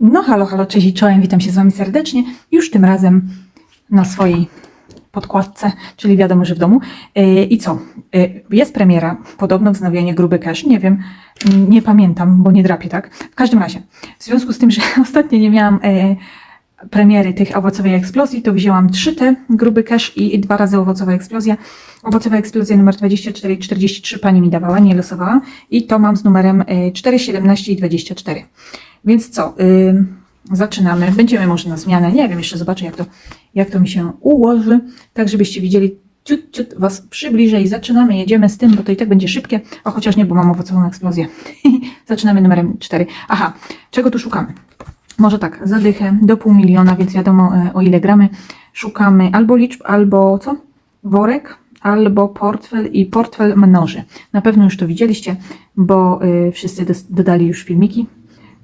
No halo, halo, cześć i czołem, witam się z Wami serdecznie. Już tym razem na swojej podkładce, czyli wiadomo, że w domu. Yy, I co? Yy, Jest premiera, podobno wznowienie gruby cash, nie wiem, nie pamiętam, bo nie drapię, tak? W każdym razie, w związku z tym, że ostatnio nie miałam yy, premiery tych owocowej eksplozji, to wzięłam 3 te gruby cash i dwa razy owocowa eksplozja. Owocowa eksplozja numer 24 i 43 pani mi dawała, nie losowała i to mam z numerem yy, 4, 17 i 24. Więc co, yy, zaczynamy. Będziemy może na zmianę, nie wiem, jeszcze zobaczę jak to, jak to mi się ułoży, tak żebyście widzieli ciut, ciut Was przybliżę i zaczynamy, jedziemy z tym, bo to i tak będzie szybkie, a chociaż nie, bo mam owocową eksplozję. zaczynamy numerem 4. Aha, czego tu szukamy? Może tak, zadychę do pół miliona, więc wiadomo e, o ile gramy. Szukamy albo liczb, albo co? Worek, albo portfel i portfel mnoży. Na pewno już to widzieliście, bo y, wszyscy dodali już filmiki.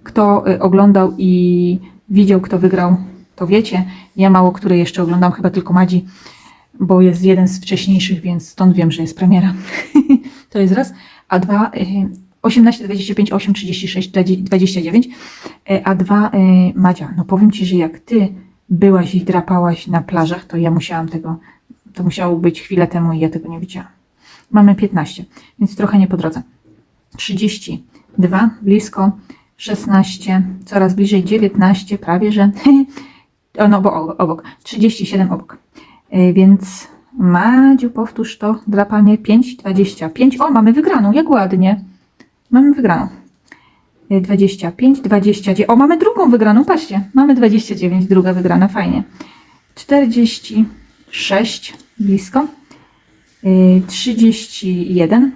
Kto y, oglądał i widział, kto wygrał, to wiecie. Ja mało które jeszcze oglądam, chyba tylko Madzi, bo jest jeden z wcześniejszych, więc stąd wiem, że jest premiera. to jest raz. A dwa, y, 18, 25, 8, 36, 29. Y, A dwa, y, Madzia, no powiem Ci, że jak Ty byłaś i drapałaś na plażach, to ja musiałam tego, to musiało być chwilę temu i ja tego nie widziałam. Mamy 15, więc trochę nie po drodze. 32, blisko, 16, coraz bliżej 19, prawie że. No, bo obok. 37 obok. Y, Więc Madziu, powtórz to, drapanie 5, 25. O, mamy wygraną, jak ładnie. Mamy wygraną. Y, 25, 29. O, mamy drugą wygraną, patrzcie. Mamy 29, druga wygrana, fajnie. 46, blisko. Y, 31,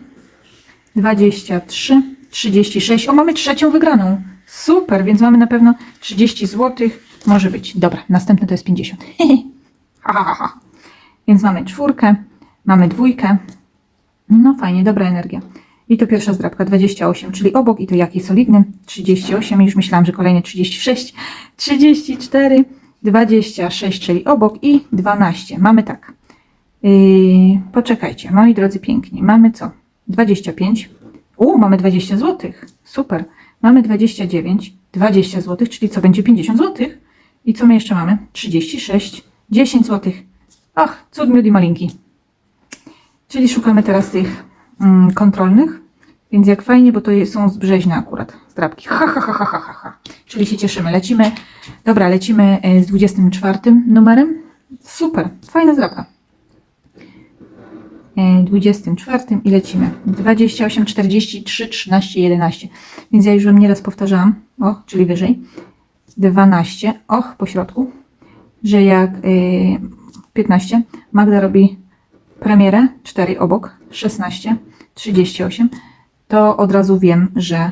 23, 36. O, mamy trzecią wygraną. Super, więc mamy na pewno 30 zł. Może być. Dobra, następne to jest 50. ha, ha, ha. Więc mamy czwórkę, mamy dwójkę. No fajnie, dobra energia. I to pierwsza zdrabka 28, czyli obok i to jaki solidny. 38, już myślałam, że kolejne 36. 34, 26, czyli obok i 12. Mamy tak. Yy, poczekajcie, moi drodzy piękni. Mamy co? 25. U, mamy 20 zł. Super. Mamy 29, 20 zł, czyli co będzie 50 zł. I co my jeszcze mamy? 36, 10 zł. Ach, cud miód i malinki. Czyli szukamy teraz tych mm, kontrolnych. Więc jak fajnie, bo to są z akurat, zdrabki. Ha, ha, ha, ha, ha, ha. Czyli się cieszymy. Lecimy, dobra, lecimy e, z 24 numerem. Super, fajna zdrabka. E, 24 i lecimy. 28, 43, 13, 11. Więc ja już wam nieraz powtarzałam, o, czyli wyżej. 12, och, po środku, że jak y, 15, Magda robi premierę, 4 obok, 16, 38, to od razu wiem, że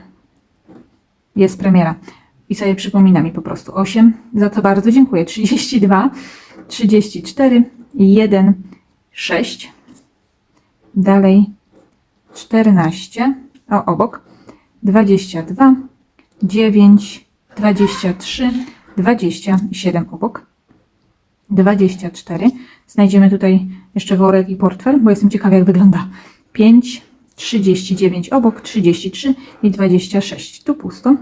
jest premiera. I sobie przypomina mi po prostu 8, za co bardzo dziękuję. 32, 34, 1, 6, dalej 14, o obok, 22, 9, 23, 27 obok, 24. Znajdziemy tutaj jeszcze worek i portfel, bo jestem ciekawa jak wygląda. 5, 39 obok, 33 i 26. Tu pusto.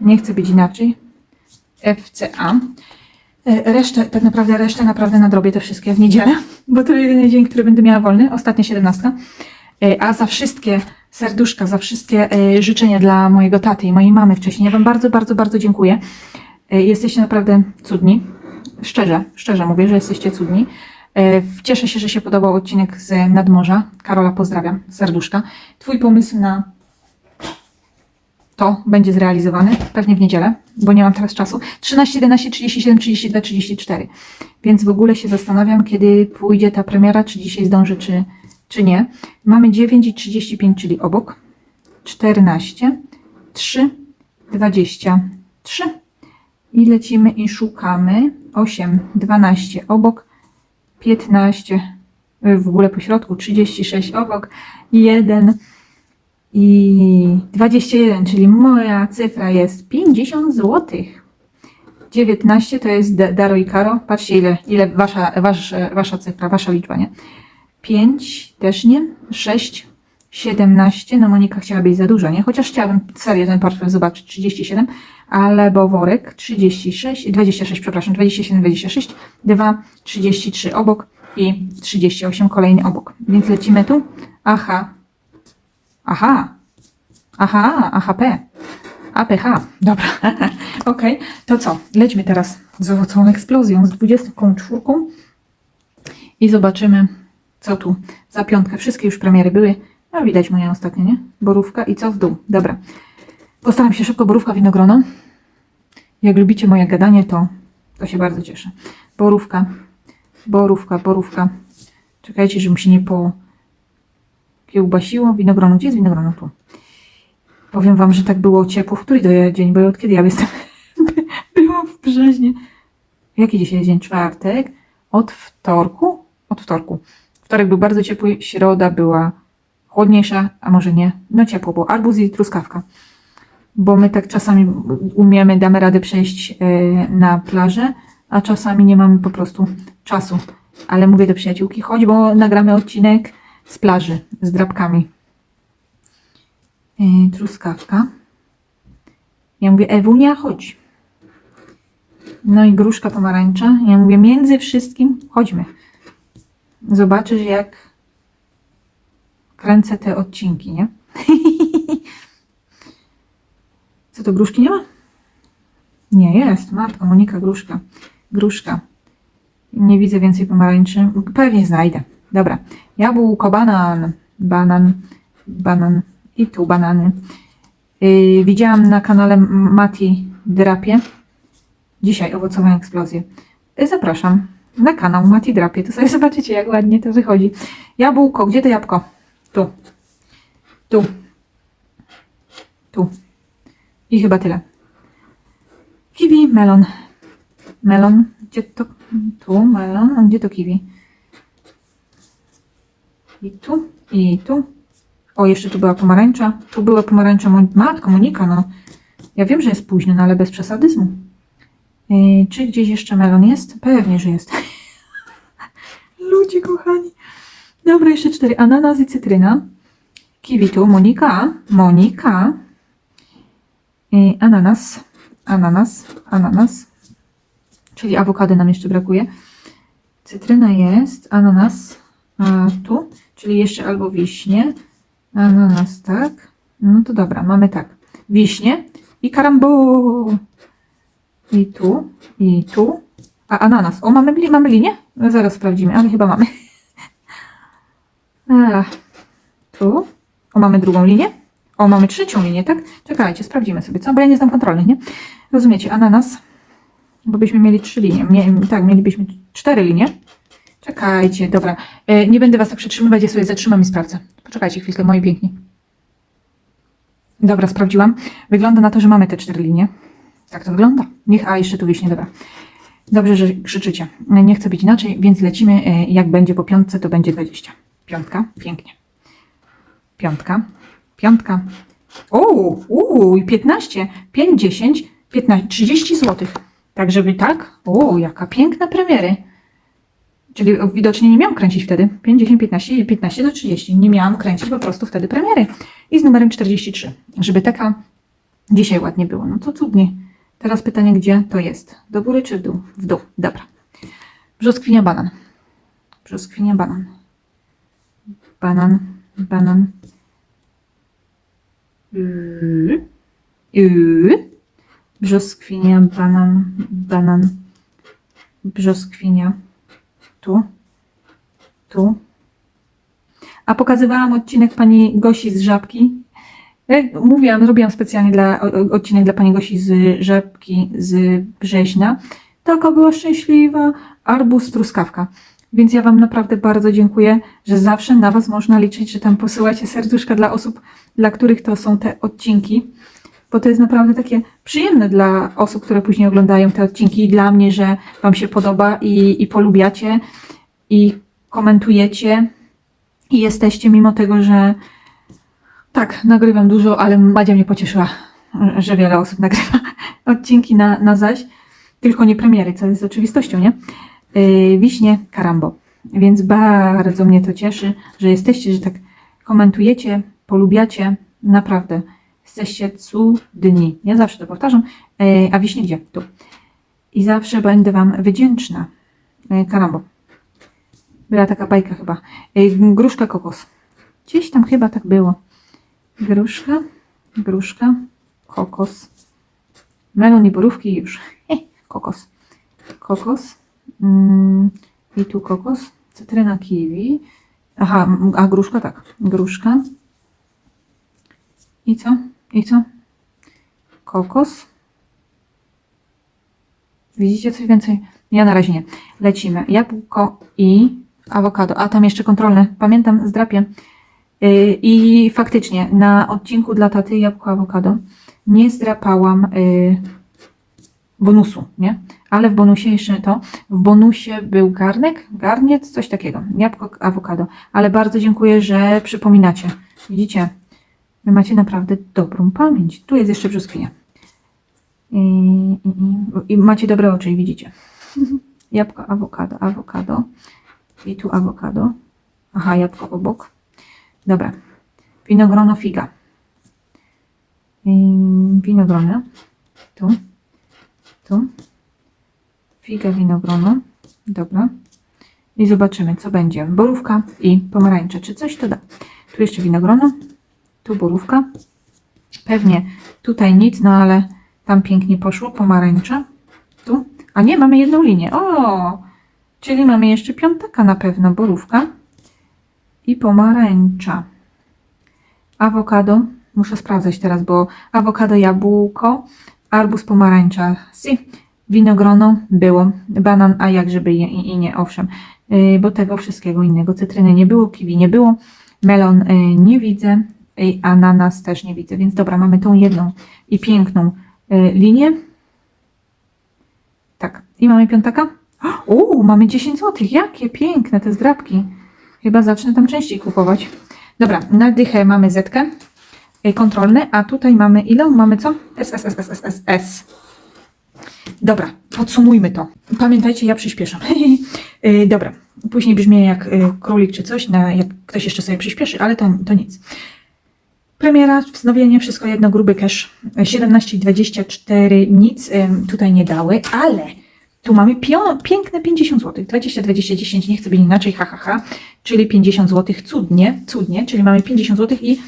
Nie chcę być inaczej. FCA. E, Resztę, tak naprawdę resztę naprawdę nadrobię te wszystkie w niedzielę, bo to jedyny dzień, który będę miała wolny, ostatnia 17. E, A za wszystkie serduszka, za wszystkie e, życzenia dla mojego taty i mojej mamy wcześniej, ja Wam bardzo, bardzo, bardzo dziękuję. Jesteście naprawdę cudni. Szczerze, szczerze mówię, że jesteście cudni. Cieszę się, że się podobał odcinek z Nadmorza. Karola, pozdrawiam, serduszka. Twój pomysł na to będzie zrealizowany pewnie w niedzielę, bo nie mam teraz czasu. 13, 11, 37, 32, 34. Więc w ogóle się zastanawiam, kiedy pójdzie ta premiera, czy dzisiaj zdąży, czy, czy nie. Mamy 9 i 35, czyli obok. 14, 3, 23. I lecimy i szukamy. 8, 12 obok. 15 y, w ogóle po środku, 36 obok. 1 i 21, czyli moja cyfra jest 50 zł. 19 to jest Daro i Karo. Patrzcie, ile, ile wasza, wasz, wasza cyfra, wasza liczba, nie? 5 też nie. 6, 17. No Monika chciała być za dużo, nie? Chociaż chciałabym serię ten portfel zobaczyć. 37, ale bo worek 36, 26, przepraszam, 27, 26, 2, 33 obok i 38 kolejny obok. Więc lecimy tu. Aha. Aha. Aha, AHP. APH. Dobra. Okej, to co? Lećmy teraz z owocową eksplozją, z 24 i zobaczymy, co tu za piątkę. Wszystkie już premiery były. No widać moje ostatnie, nie? Borówka i co w dół. Dobra. Postaram się szybko borówka winogrono. Jak lubicie moje gadanie, to, to się bardzo cieszę. Borówka, borówka, borówka. Czekajcie, żebym się nie po kiełbasiło. Winogrono, gdzie jest winogrono? Tu. Powiem wam, że tak było ciepło. W który to dzień? Bo od kiedy ja jestem? Byłam w Brzeźnie. Jaki dzisiaj dzień? Czwartek. Od wtorku? Od wtorku. Wtorek był bardzo ciepły, środa była chłodniejsza, a może nie. No ciepło było. Arbuz i truskawka. Bo my tak czasami umiemy, damy radę przejść e, na plażę, a czasami nie mamy po prostu czasu. Ale mówię do przyjaciółki, chodź, bo nagramy odcinek z plaży, z drapkami. E, truskawka. Ja mówię, Ewunia, chodź. No i gruszka pomarańcza. Ja mówię, między wszystkim chodźmy. Zobaczysz, jak kręcę te odcinki, nie? Co to, gruszki nie ma? Nie, jest. Matka, Monika, gruszka. Gruszka. Nie widzę więcej pomarańczy. Pewnie znajdę. Dobra. Jabłko, banan. Banan, banan. I tu banany. Yy, widziałam na kanale Mati Drapie. Dzisiaj owocową eksplozję. Yy, zapraszam na kanał Mati Drapie. To sobie zobaczycie, jak ładnie to wychodzi. Jabłko. Gdzie to jabłko? Tu. Tu. Tu. I chyba tyle. Kiwi, melon. Melon. Gdzie to? Tu, melon. A gdzie to kiwi? I tu, i tu. O, jeszcze tu była pomarańcza. Tu była pomarańcza. Mon- Monika, no. Ja wiem, że jest późno, no ale bez przesadyzmu. Yy, czy gdzieś jeszcze melon jest? Pewnie, że jest. Ludzie kochani. Dobra, jeszcze cztery. Ananas i cytryna. Kiwi tu. Monika. Monika. Yy, ananas. Ananas. Ananas. Czyli awokado nam jeszcze brakuje. Cytryna jest. Ananas. A tu. Czyli jeszcze albo wiśnie. Ananas, tak. No to dobra, mamy tak. Wiśnie i karambu. I tu, i tu. A ananas. O, mamy, mamy linię? No, zaraz sprawdzimy, ale chyba mamy. Ach, tu. O, mamy drugą linię. O, mamy trzecią linię, tak? Czekajcie, sprawdzimy sobie, co? Bo ja nie znam kontrolnych, nie? Rozumiecie, ananas. Bo byśmy mieli trzy linie. Mie tak, mielibyśmy cztery linie. Czekajcie, dobra. E, nie będę was tak przytrzymywać, ja sobie zatrzymam i sprawdzę. Poczekajcie chwilkę, moi piękni. Dobra, sprawdziłam. Wygląda na to, że mamy te cztery linie. Tak to wygląda. Niech, a jeszcze tu wiśnie, dobra. Dobrze, że krzyczycie. Nie chcę być inaczej, więc lecimy. e, Jak będzie po piątce, to będzie 20. Piątka, pięknie. Piątka, piątka. Uuu, uuu, i 15, 5, 10, 15, 30 zł. Tak, żeby tak? O, jaka piękna premiery. Czyli widocznie nie miałam kręcić wtedy. 5, 10, 15 i 15 do 30. Nie miałam kręcić po prostu wtedy premiery. I z numerem 43. Żeby taka dzisiaj ładnie było. No to cudnie. Teraz pytanie, gdzie to jest? Do góry czy w dół? W dół. Dobra. Brzoskwinia, banan. Brzoskwinia, banan. Banan, banan. Yy. Yy. Brzoskwinia, banan, banan. Brzoskwinia. Tu. Tu. A pokazywałam odcinek pani Gosi z Żabki. Jak Mówiłam, zrobiłam specjalnie dla, odcinek dla pani Gosi z Żabki z Brzeźna. Taka była szczęśliwa. Arbuz, truskawka. Więc ja Wam naprawdę bardzo dziękuję, że zawsze na Was można liczyć, że tam posyłacie serduszka dla osób, dla których to są te odcinki. Bo to jest naprawdę takie przyjemne dla osób, które później oglądają te odcinki i dla mnie, że Wam się podoba i, i polubiacie i komentujecie i jesteście mimo tego, że tak, nagrywam dużo, ale Madzia mnie pocieszyła, że wiele osób nagrywa odcinki na, na zaś, tylko nie premiery, co jest oczywistością, nie? Yy, wiśnie Karambo. Więc bardzo mnie to cieszy, że jesteście, że tak komentujecie, polubiacie. Naprawdę. Jesteście cudni. Ja zawsze to powtarzam. E, a wiśnie gdzie? Tu. I zawsze będę Wam wdzięczna. E, Karambo. Była taka bajka chyba. E, Gruszka kokos. Gdzieś tam chyba tak było. Gruszka, gruszka, kokos. Melon i borówki już. kokos. Kokos. Mm, I tu kokos. Cytryna kiwi. Aha, a gruszka tak. Gruszka. I co? I co? Kokos. Widzicie coś więcej? Ja na razie nie. Lecimy. Jabłko i awokado. A tam jeszcze kontrolne. Pamiętam, zdrapię. Yy, I faktycznie na odcinku dla taty jabłko awokado nie zdrapałam yy, bonusu, nie? Ale w bonusie jeszcze to. W bonusie był garnek, garniec, coś takiego. Jabłko awokado. Ale bardzo dziękuję, że przypominacie. Widzicie? Wy macie naprawdę dobrą pamięć. Tu jest jeszcze brzoskwinia. I, i, i, macie dobre oczy i widzicie. Jabłko, awokado, awokado. I tu awokado. Aha, jabłko obok. Dobra. Winogrono figa. I. Tu. Tu. Figa, winogrono. Dobra. I zobaczymy, co będzie. Borówka i pomarańcze. Czy coś to da? Tu jeszcze winogrono. Tu borówka. Pewnie tutaj nic, no ale tam pięknie poszło. Pomarańcza. Tu. A nie, mamy jedną linię. O! Czyli mamy jeszcze piątaka na pewno. Borówka i pomarańcza. Awokado. Muszę sprawdzać teraz, bo awokado, jabłko, arbuz, pomarańcza. Si. Winogrono było. Banan, a jak żeby i, i, i nie, owszem. Yy, bo tego wszystkiego innego. Cytryny nie było, kiwi nie było. Melon yy, nie widzę. Ananas też nie widzę. Więc dobra, mamy tą jedną i piękną yy, linię. Tak. I mamy piątaka. O, mamy 10 zł. Jakie piękne te zdrabki. Chyba zacznę tam częściej kupować. Dobra, na dychę mamy zetkę y, kontrolny, a tutaj mamy ile? Mamy co? S, S, S, S, S, S, S. Dobra, podsumujmy to. Pamiętajcie, ja przyspieszam. Y, Dobra, później brzmi jak królik czy coś, na, jak ktoś jeszcze sobie przyspieszy, ale to, to nic. Premiera, wznowienie, wszystko jedno, gruby cash. 17,24 nic tutaj nie dały, ale tu mamy piękne 50 zł. 20, 20, 10, nie chcę być inaczej, ha, ha, ha. Czyli 50 zł, cudnie, cudnie, czyli mamy 50 zł i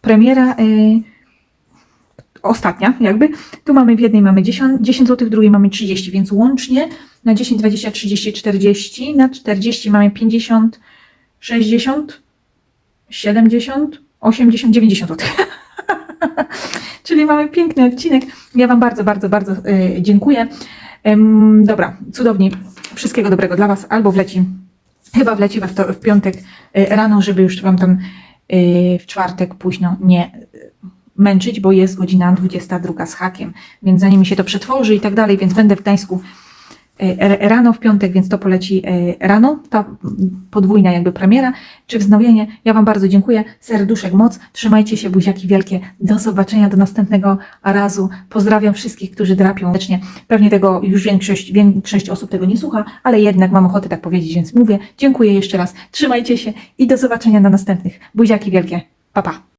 premiera y, ostatnia jakby. Tu mamy w jednej mamy 10, 10 zł, w drugiej mamy 30, więc łącznie na 10, 20, 30, 40, na 40 mamy 50, 60, 70, 80, 90 zł. Czyli mamy piękny odcinek. Ja Wam bardzo, bardzo, bardzo y, dziękuję. Dobra, cudownie. Wszystkiego dobrego dla Was. Albo wleci, chyba wleci we wtor- w piątek y, rano, żeby już Wam tam y, w czwartek późno nie męczyć, bo jest godzina 22 z hakiem, więc zanim się to przetworzy i tak dalej, więc będę w Gdańsku rano w piątek, więc to poleci y, rano, ta podwójna jakby premiera, czy wznowienie. Ja Wam bardzo dziękuję, serduszek moc, trzymajcie się, buziaki wielkie, do zobaczenia, do następnego razu. Pozdrawiam wszystkich, którzy drapią. Pewnie tego już większość, większość osób tego nie słucha, ale jednak mam ochotę tak powiedzieć, więc mówię. Dziękuję jeszcze raz, trzymajcie się i do zobaczenia na następnych. Buziaki wielkie, pa pa.